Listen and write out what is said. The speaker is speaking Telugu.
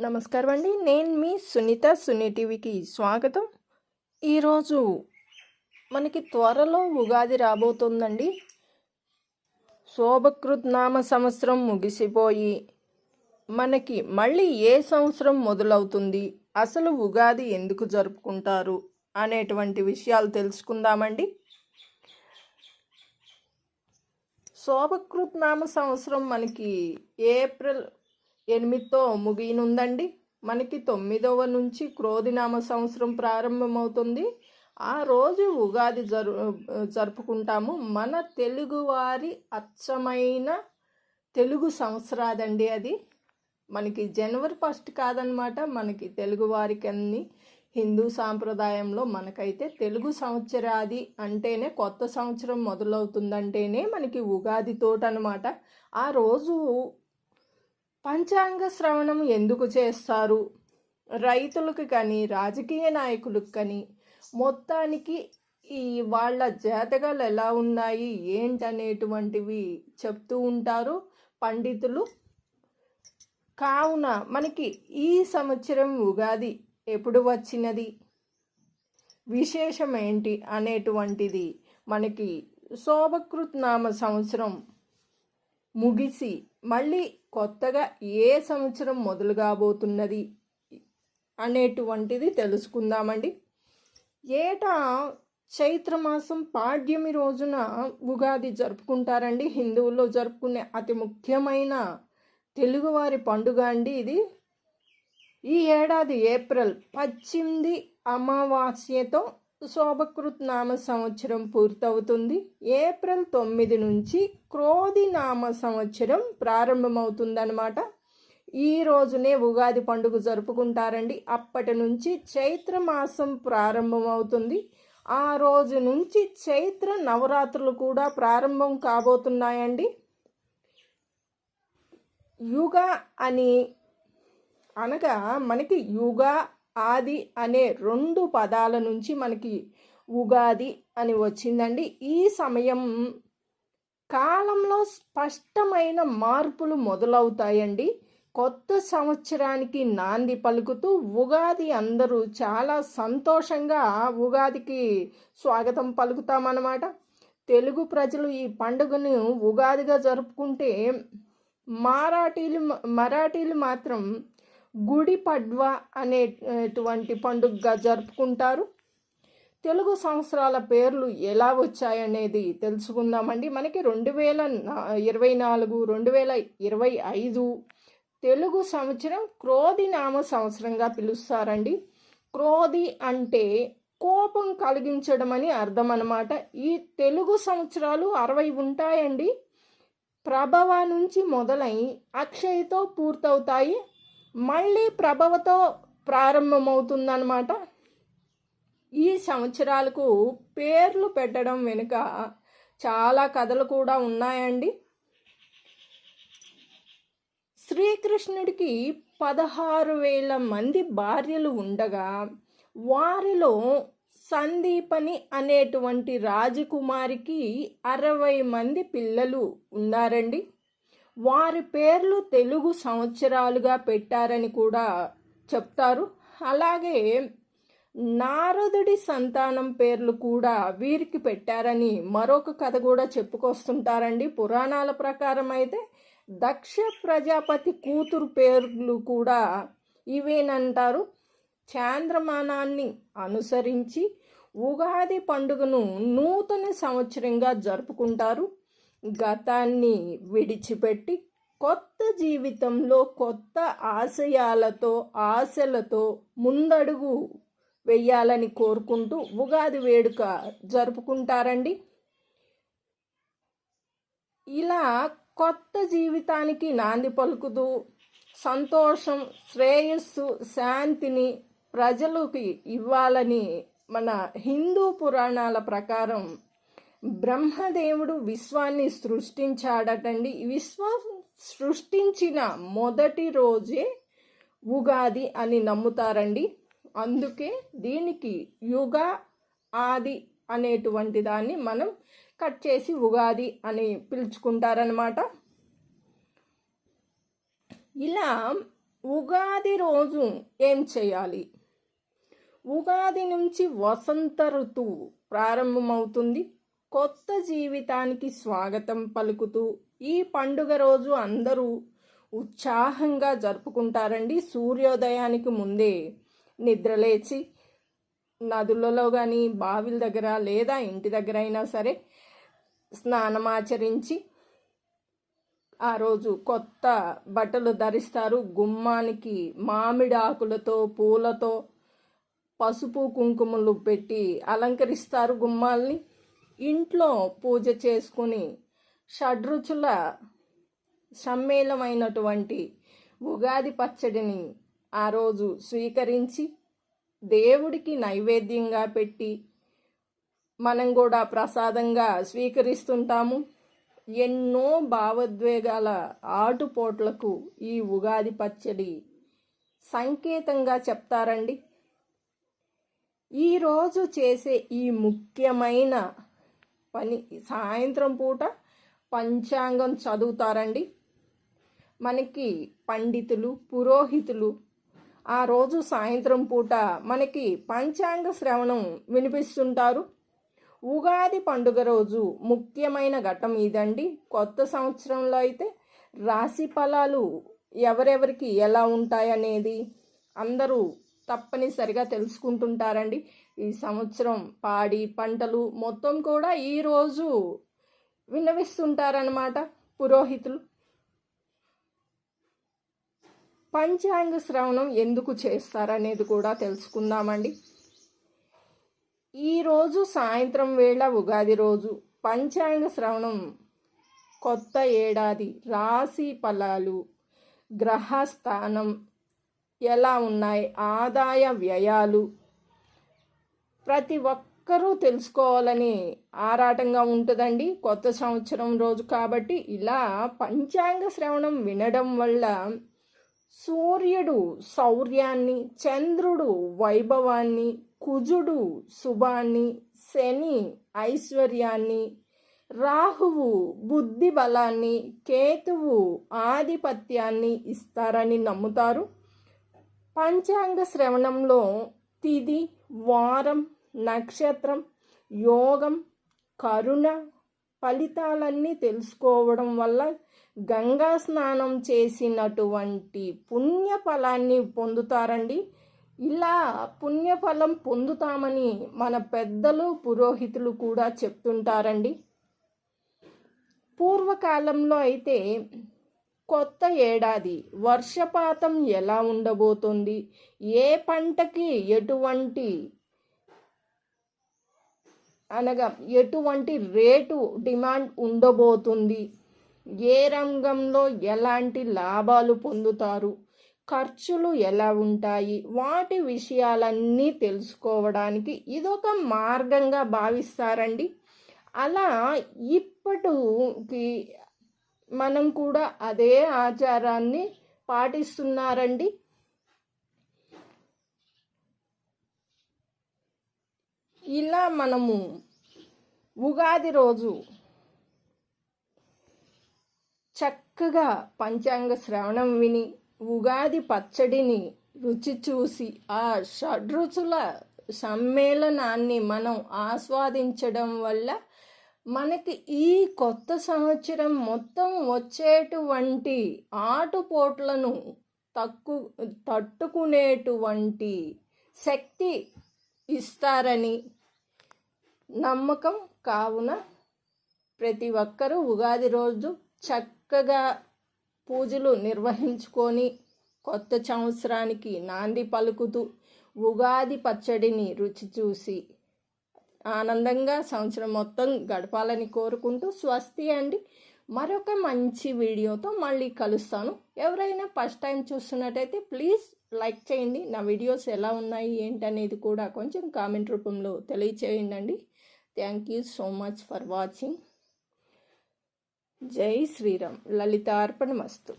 నమస్కారం అండి. నేను మీ సునీత సునీ టీవీకి స్వాగతం. ఈరోజు మనకి త్వరలో ఉగాది రాబోతుందండి. శోభకృత్ నామ సంవత్సరం ముగిసిపోయి మనకి మళ్ళీ ఏ సంవత్సరం మొదలవుతుంది? అసలు ఉగాది ఎందుకు జరుపుకుంటారు? అనేటువంటి విషయాలు తెలుసుకుందామండి. శోభకృత్ నామ సంవత్సరం మనకి ఏప్రిల్ ఎనిమిదితో ముగియనుందండి. మనకి తొమ్మిదవ నుంచి క్రోధినామ సంవత్సరం ప్రారంభమవుతుంది. ఆ రోజు ఉగాది జరు జరుపుకుంటాము. మన తెలుగువారి అచ్చమైన తెలుగు సంవత్సరాదండి అది. మనకి జనవరి ఫస్ట్ కాదనమాట. మనకి తెలుగువారికి అన్ని హిందూ సాంప్రదాయంలో మనకైతే తెలుగు సంవత్సరాది అంటేనే కొత్త సంవత్సరం మొదలవుతుందంటేనే మనకి ఉగాది తోట అనమాట ఆ రోజు పంచాంగ శ్రవణం ఎందుకు చేస్తారు? రైతులకు కానీ రాజకీయ నాయకులకు కానీ మొత్తానికి ఈ వాళ్ళ జాతకాలు ఎలా ఉన్నాయి? ఏంటనేటువంటివి చెప్తూ ఉంటారు పండితులు. కావున మనకి ఈ సంవత్సరం ఉగాది ఎప్పుడు వచ్చినది? విశేషం ఏంటి అనేటువంటిది మనకి శోభకృత్ నామ సంవత్సరం ముగిసి మళ్ళీ కొత్తగా ఏ సంవత్సరం మొదలు కాబోతున్నది అనేటువంటిది తెలుసుకుందామండి. ఏటా చైత్రమాసం పాడ్యమి రోజున ఉగాది జరుపుకుంటారండి. హిందువుల్లో జరుపుకునే అతి ముఖ్యమైన తెలుగువారి పండుగ అండి ఇది. ఈ ఏడాది ఏప్రిల్ పద్దెనిమిది అమావాస్యతో శోభకృత్ నామ సంవత్సరం పూర్తవుతుంది. ఏప్రిల్ తొమ్మిది నుంచి క్రోధి నామ సంవత్సరం ప్రారంభమవుతుందన్నమాట. ఈ రోజునే ఉగాది పండుగ జరుపుకుంటారండి. అప్పటి నుంచి చైత్ర మాసం ప్రారంభమవుతుంది. ఆ రోజు నుంచి చైత్ర నవరాత్రులు కూడా ప్రారంభం కాబోతున్నాయండి. యుగ అని అనగా మనకి యుగ ఆది అనే రెండు పదాల నుంచి మనకి ఉగాది అని వచ్చిందండి. ఈ సమయం కాలంలో స్పష్టమైన మార్పులు మొదలవుతాయండి. కొత్త సంవత్సరానికి నాంది పలుకుతూ ఉగాది అందరూ చాలా సంతోషంగా ఉగాదికి స్వాగతం పలుకుతామన్నమాట. తెలుగు ప్రజలు ఈ పండుగను ఉగాదిగా జరుపుకుంటే మరాఠీలు మరాఠీలు మాత్రం గుడి పడ్వ అనేటువంటి పండుగగా జరుపుకుంటారు. తెలుగు సంవత్సరాల పేర్లు ఎలా వచ్చాయనేది తెలుసుకుందామండి. మనకి రెండు వేల ఇరవై నాలుగు రెండు వేల ఇరవై ఐదు తెలుగు సంవత్సరం క్రోధి నామ సంవత్సరంగా పిలుస్తారండి. క్రోధి అంటే కోపం కలిగించడం అని అర్థం అనమాట ఈ తెలుగు సంవత్సరాలు అరవై ఉంటాయండి. ప్రభవ నుంచి మొదలై అక్షయతో పూర్తవుతాయి. మళ్ళీ ప్రభవతో ప్రారంభమవుతుందన్నమాట. ఈ సంవత్సరాలకు పేర్లు పెట్టడం వెనుక చాలా కథలు కూడా ఉన్నాయండి. శ్రీకృష్ణుడికి పదహారు వేల మంది భార్యలు ఉండగా వారిలో సందీపని అనేటువంటి రాజకుమారికి అరవై మంది పిల్లలు ఉన్నారండి. వారి పేర్లు తెలుగు సంవత్సరాలుగా పెట్టారని కూడా చెప్తారు. అలాగే నారదుడి సంతానం పేర్లు కూడా వీరికి పెట్టారని మరొక కథ కూడా చెప్పుకొస్తుంటారండి. పురాణాల ప్రకారం అయితే దక్ష ప్రజాపతి కూతురు పేర్లు కూడా ఇవేనంటారు. చాంద్రమానాన్ని అనుసరించి ఉగాది పండుగను నూతన సంవత్సరంగా జరుపుకుంటారు. గతాన్ని విడిచిపెట్టి కొత్త జీవితంలో కొత్త ఆశయాలతో ఆశలతో ముందడుగు వెయ్యాలని కోరుకుంటూ ఉగాది వేడుక జరుపుకుంటారండి. ఇలా కొత్త జీవితానికి నాంది పలుకుతూ సంతోషం శ్రేయస్సు శాంతిని ప్రజలకి ఇవ్వాలని మన హిందూ పురాణాల ప్రకారం బ్రహ్మదేవుడు విశ్వాన్ని సృష్టించాడటండి. విశ్వం సృష్టించిన మొదటి రోజే ఉగాది అని నమ్ముతారండి. అందుకే దీనికి యుగ ఆది అనేటువంటి దాన్ని మనం కట్ చేసి ఉగాది అని పిలుచుకుంటారనమాట ఇలా ఉగాది రోజు ఏం చేయాలి? ఉగాది నుంచి వసంత ఋతువు ప్రారంభమవుతుంది. కొత్త జీవితానికి స్వాగతం పలుకుతూ ఈ పండుగ రోజు అందరూ ఉత్సాహంగా జరుపుకుంటారండి. సూర్యోదయానికి ముందే నిద్రలేచి నదులలో కానీ బావిల దగ్గర లేదా ఇంటి దగ్గర అయినా సరే స్నానమాచరించి ఆ రోజు కొత్త బట్టలు ధరిస్తారు. గుమ్మానికి మామిడి ఆకులతో పూలతో పసుపు కుంకుమలు పెట్టి అలంకరిస్తారు గుమ్మాల్ని. ఇంట్లో పూజ చేసుకుని షడ్రుచుల సమ్మేళమైనటువంటి ఉగాది పచ్చడిని ఆ రోజు స్వీకరించి దేవుడికి నైవేద్యంగా పెట్టి మనం కూడా ప్రసాదంగా స్వీకరిస్తుంటాము. ఎన్నో భావోద్వేగాల ఆటుపోట్లకు ఈ ఉగాది పచ్చడి సంకేతంగా చెప్తారండి. ఈరోజు చేసే ఈ ముఖ్యమైన పని సాయంత్రం పూట పంచాంగం చదువుతారండి. మనకి పండితులు పురోహితులు ఆ రోజు సాయంత్రం పూట మనకి పంచాంగ శ్రవణం వినిపిస్తుంటారు. ఉగాది పండుగ రోజు ముఖ్యమైన ఘట్టం ఇదండి. కొత్త సంవత్సరంలో అయితే రాశి ఫలాలు ఎవరెవరికి ఎలా ఉంటాయనేది అందరూ తప్పనిసరిగా తెలుసుకుంటుంటారండి. ఈ సంవత్సరం పాడి పంటలు మొత్తం కూడా ఈరోజు విన్నవిస్తుంటారనమాట పురోహితులు. పంచాంగ శ్రవణం ఎందుకు చేస్తారనేది కూడా తెలుసుకుందామండి. ఈరోజు సాయంత్రం వేళ ఉగాది రోజు పంచాంగ శ్రవణం కొత్త ఏడాది రాశి ఫలాలు గ్రహస్థానం ఎలా ఉన్నాయి ఆదాయ వ్యయాలు ప్రతి ఒక్కరూ తెలుసుకోవాలని ఆరాటంగా ఉంటుందండి కొత్త సంవత్సరం రోజు కాబట్టి. ఇలా పంచాంగ శ్రవణం వినడం వల్ల సూర్యుడు శౌర్యాన్ని చంద్రుడు వైభవాన్ని కుజుడు శుభాన్ని శని ఐశ్వర్యాన్ని రాహువు బుద్ధి బలాన్ని కేతువు ఆధిపత్యాన్ని ఇస్తారని నమ్ముతారు. పంచాంగ శ్రవణంలో తిది వారం నక్షత్రం యోగం కరుణ ఫలితాలన్నీ తెలుసుకోవడం వల్ల గంగా స్నానం చేసినటువంటి పుణ్యఫలాన్ని పొందుతారండి. ఇలా పుణ్యఫలం పొందుతామని మన పెద్దలు పురోహితులు కూడా చెప్తుంటారండి. పూర్వకాలంలో అయితే కొత్త ఏడాది వర్షపాతం ఎలా ఉండబోతుంది? ఏ పంటకి ఎటువంటి అనగా ఎటువంటి రేటు డిమాండ్ ఉండబోతుంది? ఏ రంగంలో ఎలాంటి లాభాలు పొందుతారు? ఖర్చులు ఎలా ఉంటాయి? వాటి విషయాలన్నీ తెలుసుకోవడానికి ఇదొక మార్గంగా భావిస్తారండి. అలా ఇప్పటికి మనం కూడా అదే ఆచారాన్ని పాటిస్తున్నారండి. ఇలా మనము ఉగాది రోజు చక్కగా పంచాంగ శ్రవణం విని ఉగాది పచ్చడిని రుచి చూసి ఆ షడ్రుచుల సమ్మేళనాన్ని మనం ఆస్వాదించడం వల్ల మనకి ఈ కొత్త సంవత్సరం మొత్తం వచ్చేటువంటి ఆటుపోట్లను తక్కు తట్టుకునేటువంటి శక్తి ఇస్తారని నమ్మకం కావున ప్రతి ఒక్కరూ ఉగాది రోజు చక్కగా పూజలు నిర్వహించుకొని కొత్త సంవత్సరానికి నాంది పలుకుతూ ఉగాది పచ్చడిని రుచి చూసి ఆనందంగా సంవత్సరం మొత్తం గడపాలని కోరుకుంటూ స్వస్తి అండి. మరొక మంచి వీడియోతో మళ్ళీ కలుస్తాను. ఎవరైనా ఫస్ట్ టైం చూస్తున్నట్టయితే ప్లీజ్ లైక్ చేయండి. నా వీడియోస్ ఎలా ఉన్నాయి ఏంటనేది కూడా కొంచెం కామెంట్ రూపంలో తెలియచేయండి thank you so much for watching జై శ్రీరామ్ లలితార్పణ మస్తు